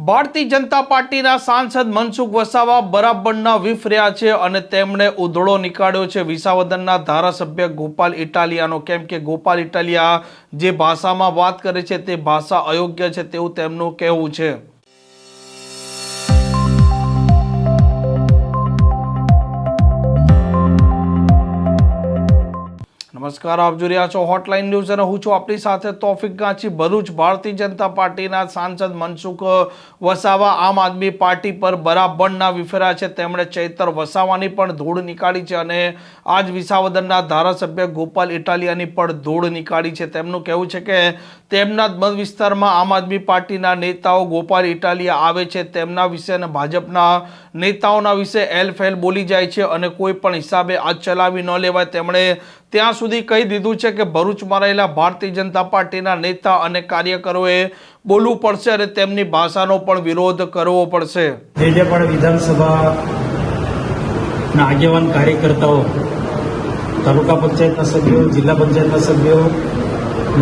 ભારતીય જનતા પાર્ટીના સાંસદ મનસુખ વસાવા બરાબરના વિફ રહ્યા છે અને તેમણે ઉધળો નીકાળ્યો છે. વિસાવદનના ધારાસભ્ય ગોપાલ ઇટાલિયાનો કેમ કે ગોપાલ ઇટાલિયા જે ભાષામાં વાત કરે છે તે ભાષા અયોગ્ય છે તેવું તેમનું કહેવું છે. નમસ્કાર, આપ જોઈ રહ્યા છો હોટલાઇન ન્યૂઝ અને હું છું આપણી સાથે તોફિક ગાંચી ભરૂચ ભારતીય જનતા પાર્ટીના સાંસદ મનસુખ વસાવા. આમ આદમી પાર્ટી પર બરાબરના વિફેરા છે. તેમણે ચૈતર વસાવાની પણ ધૂળ નીકાળી છે અને આજ વિસાવદનના ધારાસભ્ય ગોપાલ ઇટાલિયાની પણ ધૂળ નીકાળી છે. તેમનું કહેવું છે કે તેમના મત વિસ્તારમાં આમ આદમી પાર્ટીના નેતાઓ ગોપાલ ઇટાલિયા આવે છે. તેમના વિશે અને ભાજપના નેતાઓના વિશે એલ ફેલ બોલી જાય છે અને કોઈ પણ હિસાબે આ ચલાવી ન લેવાય. તેમણે ત્યાં સુધી કહી દીધું છે કે ભરૂચમાં રહેલા ભારતીય જનતા પાર્ટીના નેતા અને કાર્યકરોએ બોલવું પડશે અને તેમની ભાષાનો પણ વિરોધ કરવો પડશે. તેજપાડ વિધાનસભા ના આગેવાન કાર્યકર્તાઓ, તાલુકા પંચાયતના સભ્યો, જિલ્લા પંચાયતના સભ્યો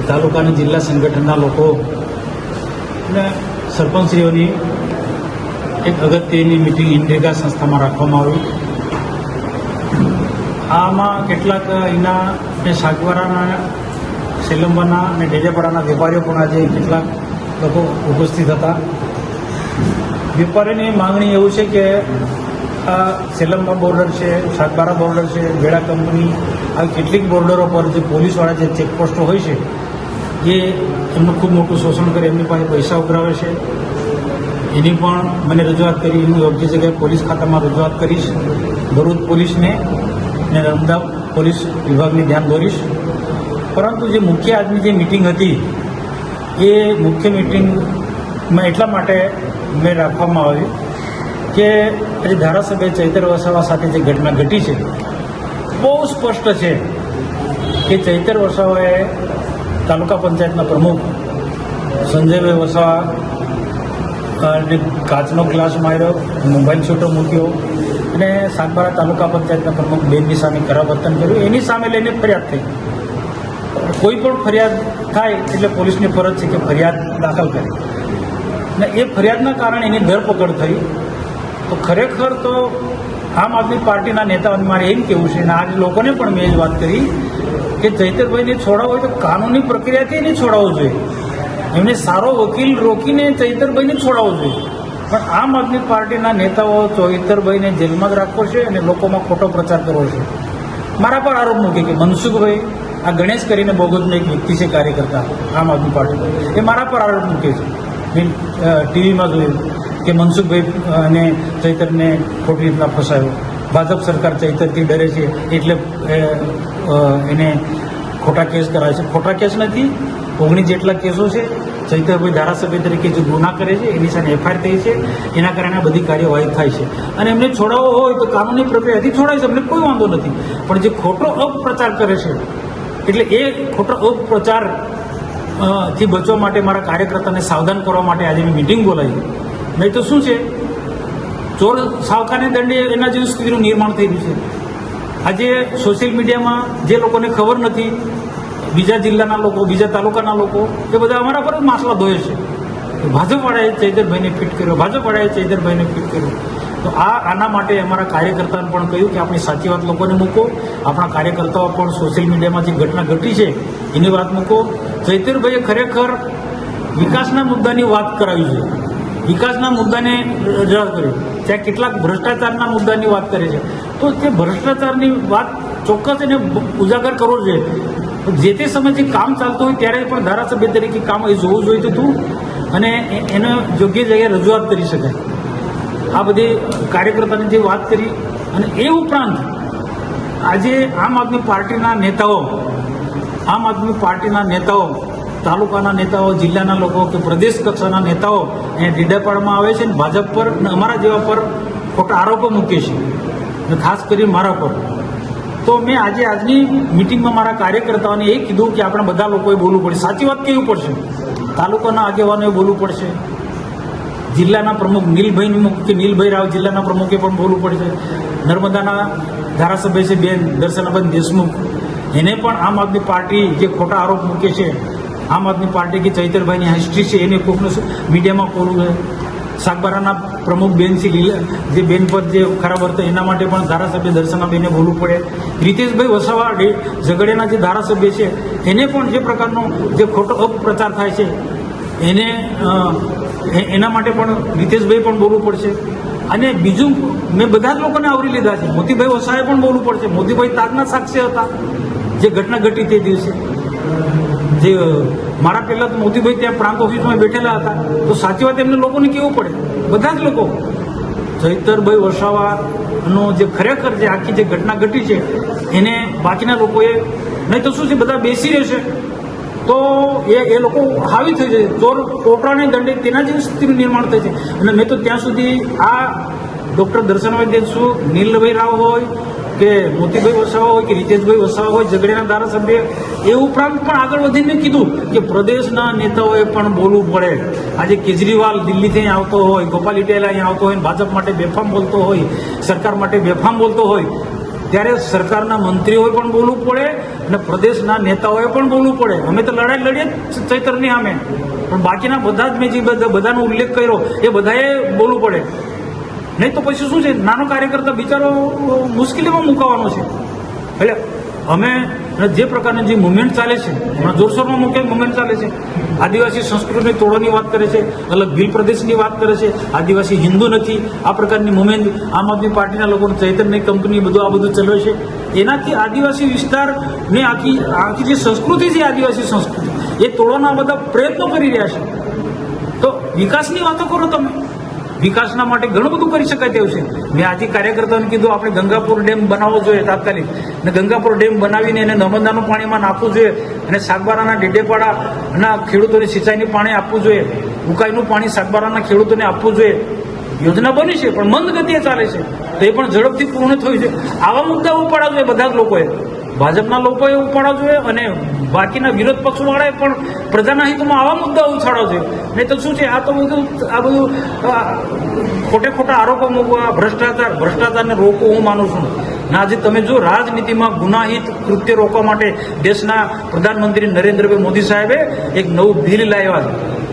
તાલુકાના જિલ્લા સંગઠનના લોકો અને સરપંચશ્રીઓની એક અગત્યની મિટિંગ ઇન્ડેગા સંસ્થામાં રાખવામાં આવી. આમાં કેટલાક અહીંના જે શાકવારાના સેલંબાના અને ડેજાપાડાના વેપારીઓ પણ આજે કેટલાક લોકો ઉપસ્થિત હતા. વેપારીની માંગણી એવું છે કે, આ સેલંબા બોર્ડર છે સાગબારા બોર્ડર છે, વેડા કંપની, આવી કેટલીક બોર્ડરો પર જે પોલીસવાળા જે ચેકપોસ્ટો હોય છે, એ એમનું ખૂબ મોટું શોષણ કરે એમની પાસે પૈસા ઉઘરાવે છે. એની પણ મને રજૂઆત કરી હું યોગ્ય જગ્યાએ પોલીસ ખાતામાં રજૂઆત કરીશ, ભરૂચ પોલીસને અને નર્મદા પોલીસ વિભાગને ધ્યાન દોરીશ. પરંતુ જે મુખ્ય આજની જે મિટિંગ હતી, એ મુખ્ય મિટિંગમાં એટલા માટે મેં રાખવામાં આવી કે આજે ધારાસભ્ય ચૈતર વસાવા સાથે જે ઘટના ઘટી છે, બહુ સ્પષ્ટ છે કે ચૈતર વસાવાએ તાલુકા પંચાયતના પ્રમુખ સંજયભાઈ વસાવા ને કાચનો ગ્લાસ માર્યો, મોબાઈલ છૂટો મૂક્યો, અને સાગબારા તાલુકા પંચાયતના પ્રમુખ બેનની સામે ખરાબ વર્તન કર્યું. એની સામે લઈને ફરિયાદ થઈ. કોઈ પણ ફરિયાદ થાય એટલે પોલીસની ફરજ છે કે ફરિયાદ દાખલ કરે. અને એ ફરિયાદના કારણે એની ધરપકડ થઈ. તો ખરેખર તો આમ આદમી પાર્ટીના નેતાઓને મારે એમ કહેવું છે, અને આજ લોકોને પણ મેં જ વાત કરી, કે ચૈતરભાઈને છોડાવવો હોય તો કાનૂની પ્રક્રિયાથી એને છોડાવવો જોઈએ. એમને સારો વકીલ રોકીને ચૈતરભાઈને છોડાવવો જોઈએ. પણ આમ આદમી પાર્ટીના નેતાઓ ચૈતરભાઈને જેલમાં જ રાખવો છે અને લોકોમાં ખોટો પ્રચાર કરવો છે. મારા પર આરોપ મૂકે કે મનસુખભાઈ આ ગણેશ કરીને બોગસનો એક વ્યક્તિ છે કાર્યકર્તા, આમ આદમી પાર્ટી. એ મારા પર આરોપ મૂકે છે. મેં ટીવીમાં જોયું કે મનસુખભાઈ અને ચૈતરને ખોટી રીતના ફસાયો. ભાજપ સરકાર ચૈતરથી ડરે છે એટલે એને ખોટા કેસ કરાવે છે. ખોટા કેસ નથી ઓગણીસ જેટલા કેસો છે, ચૈતરભાઈ ધારાસભ્ય તરીકે જે ગુના કરે છે, એની સામે એફઆઈઆર થઈ છે, એના કારણે બધી કાર્યવાહી થાય છે. અને એમને છોડાવવો હોય તો કાનૂની પ્રક્રિયાથી છોડાય છે એમને કોઈ વાંધો નથી. પણ જે ખોટો અપપ્રચાર કરે છે, એટલે એ ખોટો અપપ્રચારથી બચવા માટે મારા કાર્યકર્તાને સાવધાન કરવા માટે આજે મેં મિટિંગ બોલાવી. નહીં તો શું છે? ચોર સાવકાને દંડે એના જેવી સ્થિતિનું નિર્માણ થઈ રહ્યું છે. આજે સોશિયલ મીડિયામાં જે લોકોને ખબર નથી બીજા જિલ્લાના લોકો, બીજા તાલુકાના લોકો, એ બધા અમારા પર માસલા ધોય છે. ભાજપવાળાએ ચૈતરભાઈને ફિટ કર્યો, ભાજપવાળાએ ચૈતરભાઈને ફિટ કર્યો. તો આ આના માટે અમારા કાર્યકર્તાને પણ કહ્યું કે આપણી સાચી વાત લોકોને મૂકો. આપણા કાર્યકર્તાઓ પણ સોશિયલ મીડિયામાં જે ઘટના ઘટી છે, એની વાત મૂકો. ચૈતરભાઈએ ખરેખર વિકાસના મુદ્દાની વાત કરાવી છે. વિકાસના મુદ્દાને રજૂઆત કર્યું ત્યાં કેટલાક ભ્રષ્ટાચારના મુદ્દાની વાત કરે છે. તો તે ભ્રષ્ટાચારની વાત ચોક્કસ એને ઉજાગર કરવો જોઈએ. જે તે સમયે જે કામ ચાલતું હોય ત્યારે પણ ધારાસભ્ય તરીકે કામ એ જોવું જોઈતું હતું અને એને યોગ્ય જગ્યાએ રજૂઆત કરી શકાય. આ બધી કાર્યકર્તાની જે વાત કરી અને એ ઉપરાંત આજે આમ આદમી પાર્ટીના નેતાઓ, આમ આદમી પાર્ટીના નેતાઓ, તાલુકાના નેતાઓ, જિલ્લાના લોકો કે પ્રદેશ કક્ષાના નેતાઓ અહીંયા ડીડાપાડમાં આવે છે અને ભાજપ પર અને અમારા જેવા પર ખોટા આરોપો મૂકે છે. ખાસ કરીને મારા પર. તો મેં આજે આજની મિટિંગમાં મારા કાર્યકર્તાઓને એ કીધું કે આપણે બધા લોકોએ બોલવું પડશે. સાચી વાત કહેવું પડશે? તાલુકાના આગેવાનોએ બોલવું પડશે. જિલ્લાના પ્રમુખ નીલભાઈ કે નીલભાઈ રાવ જિલ્લાના પ્રમુખે પણ બોલવું પડશે. નર્મદાના ધારાસભ્ય છે બેન દર્શનાબેન દેશમુખ. એને પણ આમ આદમી પાર્ટી જે ખોટા આરોપ મૂકે છે, આમ આદમી પાર્ટી કે ચૈતરભાઈની હિસ્ટ્રી છે, એને કોકનું મીડિયામાં બોલવું છે. સાગબારાના પ્રમુખ બેન છે, લીલા, જે બેન પર જે ખરાબ વર્તન, એના માટે પણ ધારાસભ્ય દર્શનાબેને બોલવું પડે. રીતેશભાઈ વસાવા ઝઘડેના જે ધારાસભ્ય છે, એને પણ જે પ્રકારનો જે ખોટો અપપ્રચાર થાય છે, એને એના માટે પણ રીતેશભાઈ પણ બોલવું પડશે. અને બીજું, મેં બધા જ લોકોને આવરી લીધા છે. મોતીભાઈ વસાવાએ પણ બોલવું પડશે. મોતીભાઈ તાગના સાક્ષી હતા. જે ઘટના ઘટી તે દિવસે. જે મારા પહેલાં તો મોતીભાઈ ત્યાં પ્રાંત ઓફિસમાં બેઠેલા હતા. તો સાચી વાત એમને લોકોને કેવું પડે? બધા જ લોકો. ચૈતરભાઈ વસાવાનો જે ખરેખર જે આખી જે ઘટના ઘટી છે, એને બાકીના લોકોએ, નહીં તો શું છે, બધા બેસી રહેશે. તો એ એ લોકો હાવી થઈ જાય ચોર ટોટરાને દંડે તેના જેવી સ્થિતિનું નિર્માણ થાય છે. અને મેં તો ત્યાં સુધી આ ડૉક્ટર દર્શનભાઈ દેશુ, નીલભાઈ રાવ હોય કે મોતીભાઈ વસાવા હોય કે રીતેશભાઈ વસાવા હોય ઝઘડિયાના ધારાસભ્ય એ ઉપરાંત પણ આગળ વધીને કીધું કે પ્રદેશના નેતાઓએ પણ બોલવું પડે. આજે કેજરીવાલ દિલ્હીથી અહીં આવતો હોય, ગોપાલ ઇટેલા અહીં આવતો હોય ભાજપ માટે બેફામ બોલતો હોય, સરકાર માટે બેફામ બોલતો હોય, ત્યારે સરકારના મંત્રીઓએ પણ બોલવું પડે અને પ્રદેશના નેતાઓએ પણ બોલવું પડે. અમે તો લડાઈ લડીએ ચૈતરની સામે. પણ બાકીના બધા જ મેં જે બધાનો ઉલ્લેખ કર્યો, એ બધાએ બોલવું પડે. નહીં તો પછી શું છે? નાનો કાર્યકર્તા બિચારો મુશ્કેલીમાં મુકાવાનો છે. એટલે અમે જે પ્રકારની જે મુવમેન્ટ ચાલે છે, હમણાં જોરશોરમાં મુખ્ય મુવમેન્ટ ચાલે છે. આદિવાસી સંસ્કૃતિની તોડવાની વાત કરે છે, અલગ ભીલ પ્રદેશની વાત કરે છે. આદિવાસી હિન્દુ નથી, આ પ્રકારની મુવમેન્ટ આમ આદમી પાર્ટીના લોકોનું ચૈતન્ય કંપની બધું, આ બધું ચલાવે છે. એનાથી આદિવાસી વિસ્તારની આખી આખી જે સંસ્કૃતિ છે, આદિવાસી સંસ્કૃતિ, એ તોડવાના બધા પ્રયત્નો કરી રહ્યા છે. તો વિકાસની વાતો કરો તમે. વિકાસના માટે ઘણું બધું કરી શકાય તેવું છે. મેં આજે કાર્યકર્તાઓને કીધું, આપણે ગંગાપુર ડેમ બનાવવો જોઈએ તાત્કાલિક. અને ગંગાપુર ડેમ બનાવીને એને નર્મદાનું પાણીમાં નાખવું જોઈએ અને સાગબારાના ડેડેપાડાના ખેડૂતોને સિંચાઈનું પાણી આપવું જોઈએ, ઉકાઈનું પાણી સાગબારાના ખેડૂતોને આપવું જોઈએ. યોજના બની છે, પણ મંદ ગતિએ ચાલે છે. તો એ પણ ઝડપથી પૂર્ણ થયું છે. આવા મુદ્દા ઉપાડવા જોઈએ બધા જ લોકોએ. ભાજપના લોકોએ ઉપાડવા જોઈએ અને બાકીના વિરોધ પક્ષવાળાએ પણ પ્રજાના હિતમાં આવા મુદ્દા ઉછાળો જોઈએ નહીં તો શું છે? આ તો બધું, આ બધું ખોટે ખોટા આરોપો મૂકવા, ભ્રષ્ટાચાર, ભ્રષ્ટાચારને રોકવું હું માનું છું. આજે તમે જો રાજનીતિમાં ગુનાહિત કૃત્ય રોકવા માટે દેશના પ્રધાનમંત્રી નરેન્દ્રભાઈ મોદી સાહેબે એક નવું બિલ લાવ્યા છે.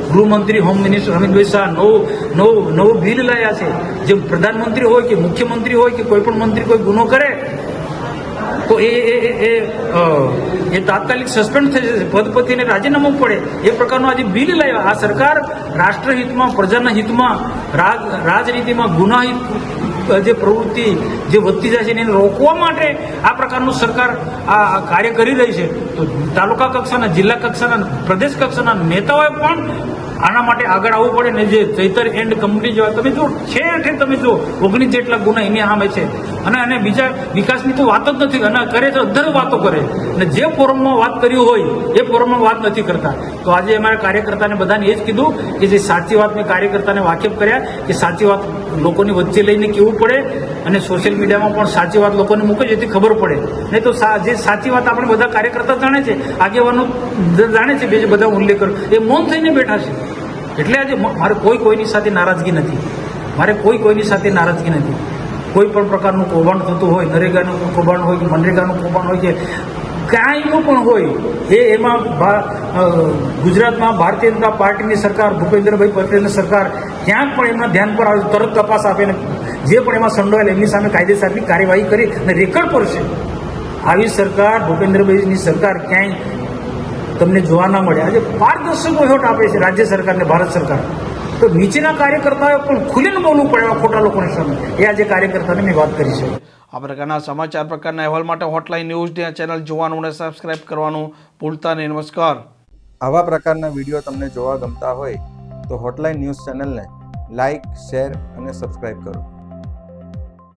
ગૃહમંત્રી, હોમ મિનિસ્ટર અમિતભાઈ શાહ નવું નવું નવું બિલ લાવ્યા છે. જે પ્રધાનમંત્રી હોય કે મુખ્યમંત્રી હોય કે કોઈ પણ મંત્રી કોઈ ગુનો કરે તો એ એ, એ- તાત્કાલિક સસ્પેન્ડ થઈ જશે. પદ પરથી રાજીનામું પડે. એ પ્રકારનું આજે બિલ લાવ્યા. આ સરકાર રાષ્ટ્રહિતમાં, પ્રજાના હિતમાં, રાજ, રાજનીતિમાં ગુનાહિત જે પ્રવૃત્તિ જે વધતી જાય છે એને રોકવા માટે આ પ્રકારનું સરકાર આ કાર્ય કરી રહી છે. તો તાલુકા કક્ષાના, જિલ્લા કક્ષાના, પ્રદેશ કક્ષાના નેતાઓએ પણ આના માટે આગળ આવવું પડે ને જે ચૈતર એન્ડ કંપની જેવા તમે જો છે હેઠે તમે જો ઓગણીસ જેટલા ગુના એની સામે છે. અને અને બીજા વિકાસની તો વાત જ નથી, અને કરે તો અધર વાતો કરે. અને જે ફોરમમાં વાત કરી હોય, એ ફોરમમાં વાત નથી કરતા. તો આજે અમારા કાર્યકર્તાને બધાને એ જ કીધું કે જે સાચી વાત મેં કાર્યકર્તાને વાકેફ કર્યા, કે સાચી વાત લોકોની વચ્ચે લઈને કેવું પડે, અને સોશિયલ મીડિયામાં પણ સાચી વાત લોકોને મૂકે જેથી ખબર પડે. નહીં તો જે સાચી વાત આપણે બધા કાર્યકર્તા જાણે છે, આગેવાનો જાણે છે બીજે બધા ઉલ્લેખ કરો. એ મૌન થઈને બેઠા છે. એટલે આજે મારે કોઈ કોઈની સાથે નારાજગી નથી. મારે કોઈ કોઈની સાથે નારાજગી નથી. કોઈ પણ પ્રકારનું કૌભાંડ થતું હોય, નરેગાનું કૌભાંડ હોય કે મનરેગાનું કૌભાંડ હોય કે કાંઈનું પણ હોય, એ એમાં ગુજરાતમાં ભારતીય જનતા પાર્ટીની સરકાર, ભૂપેન્દ્રભાઈ પટેલની સરકાર ક્યાંક પણ એમના ધ્યાન પર આવે, તરત તપાસ આપે ને જે પણ એમાં સંડોવાયેલ એમની સામે કાયદેસરની કાર્યવાહી કરી અને રેકર્ડ પર છે. આવી સરકાર, ભૂપેન્દ્રભાઈની સરકાર ક્યાંય તમને જોવા ના મળે. આજે પારદર્શક વહીવટ આપે છે રાજ્ય સરકારને, ભારત સરકાર. તો નીચેના કાર્યકર્તાઓએ પણ ખુલીને બોલવું પડે એવા ખોટા લોકોની સામે. એ આજે કાર્યકર્તાને મેં વાત કરી છે. આ પ્રકારના સમાચાર પ્રકારના અહેવાલ માટે હોટલાઇન ન્યૂઝની આ ચેનલ જોવાનું અને સબસ્ક્રાઇબ કરવાનું ભૂલતા નહીં. નમસ્કાર. આવા પ્રકારના વીડિયો તમને જોવા ગમતા હોય તો હોટલાઇન ન્યૂઝ ચેનલને લાઇક શેર અને સબસ્ક્રાઇબ કરો.